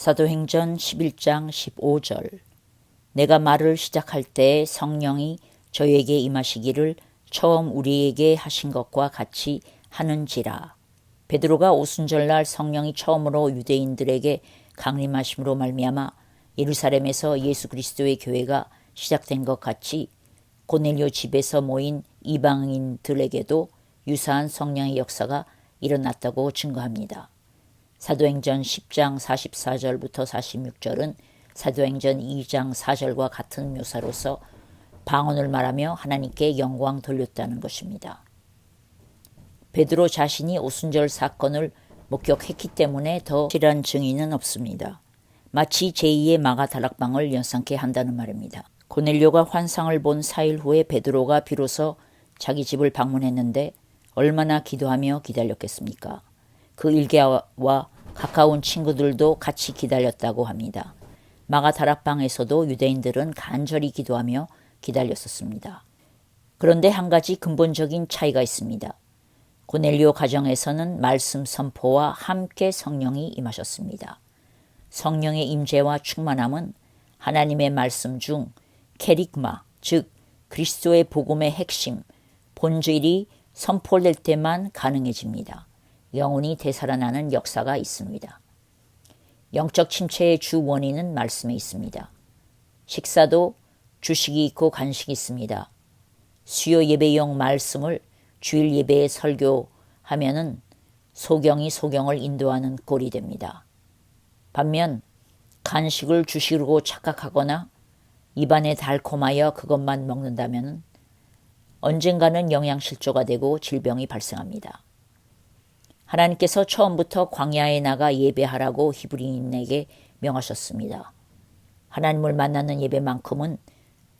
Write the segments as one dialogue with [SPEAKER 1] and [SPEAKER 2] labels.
[SPEAKER 1] 사도행전 11장 15절 내가 말을 시작할 때 성령이 저에게 임하시기를 처음 우리에게 하신 것과 같이 하는지라. 베드로가 오순절날 성령이 처음으로 유대인들에게 강림하심으로 말미암아 예루살렘에서 예수 그리스도의 교회가 시작된 것 같이 고넬료 집에서 모인 이방인들에게도 유사한 성령의 역사가 일어났다고 증거합니다. 사도행전 10장 44절부터 46절은 사도행전 2장 4절과 같은 묘사로서 방언을 말하며 하나님께 영광 돌렸다는 것입니다. 베드로 자신이 오순절 사건을 목격했기 때문에 더 실한 증인은 없습니다. 마치 제2의 마가 다락방을 연상케 한다는 말입니다. 고넬료가 환상을 본 4일 후에 베드로가 비로소 자기 집을 방문했는데 얼마나 기도하며 기다렸겠습니까? 그 일개와 가까운 친구들도 같이 기다렸다고 합니다. 마가 다락방에서도 유대인들은 간절히 기도하며 기다렸었습니다. 그런데 한 가지 근본적인 차이가 있습니다. 고넬리오 가정에서는 말씀 선포와 함께 성령이 임하셨습니다. 성령의 임재와 충만함은 하나님의 말씀 중 캐릭마, 즉 그리스도의 복음의 핵심, 본질이 선포될 때만 가능해집니다. 영혼이 되살아나는 역사가 있습니다. 영적 침체의 주 원인은 말씀에 있습니다. 식사도 주식이 있고 간식이 있습니다. 수요 예배용 말씀을 주일 예배에 설교하면은 소경이 소경을 인도하는 꼴이 됩니다. 반면 간식을 주시고 착각하거나 입안에 달콤하여 그것만 먹는다면 언젠가는 영양실조가 되고 질병이 발생합니다. 하나님께서 처음부터 광야에 나가 예배하라고 히브리인에게 명하셨습니다. 하나님을 만나는 예배만큼은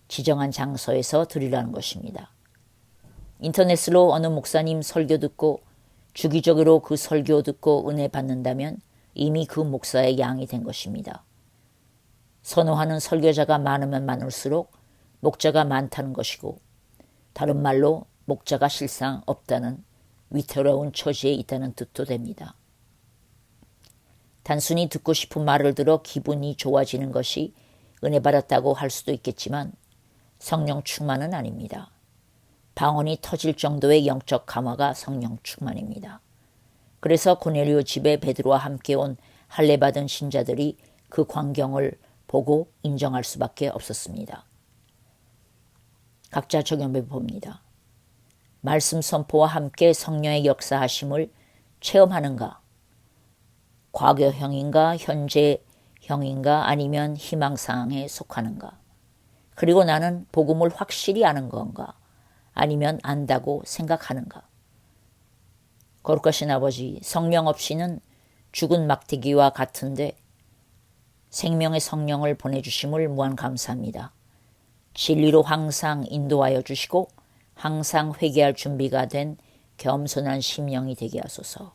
[SPEAKER 1] 지정한 장소에서 드리라는 것입니다. 인터넷으로 어느 목사님 설교 듣고 주기적으로 그 설교 듣고 은혜 받는다면 이미 그 목사의 양이 된 것입니다. 선호하는 설교자가 많으면 많을수록 목자가 많다는 것이고 다른 말로 목자가 실상 없다는 위태로운 처지에 있다는 뜻도 됩니다. 단순히 듣고 싶은 말을 들어 기분이 좋아지는 것이 은혜 받았다고 할 수도 있겠지만 성령 충만은 아닙니다. 방언이 터질 정도의 영적 감화가 성령 충만입니다. 그래서 고넬리오 집에 베드로와 함께 온 할례 받은 신자들이 그 광경을 보고 인정할 수밖에 없었습니다. 각자 적용해 봅니다. 말씀 선포와 함께 성령의 역사하심을 체험하는가? 과거형인가 현재형인가 아니면 희망사항에 속하는가? 그리고 나는 복음을 확실히 아는 건가? 아니면 안다고 생각하는가? 거룩하신 아버지, 성령 없이는 죽은 막대기와 같은데 생명의 성령을 보내주심을 무한 감사합니다. 진리로 항상 인도하여 주시고 항상 회개할 준비가 된 겸손한 심령이 되게 하소서.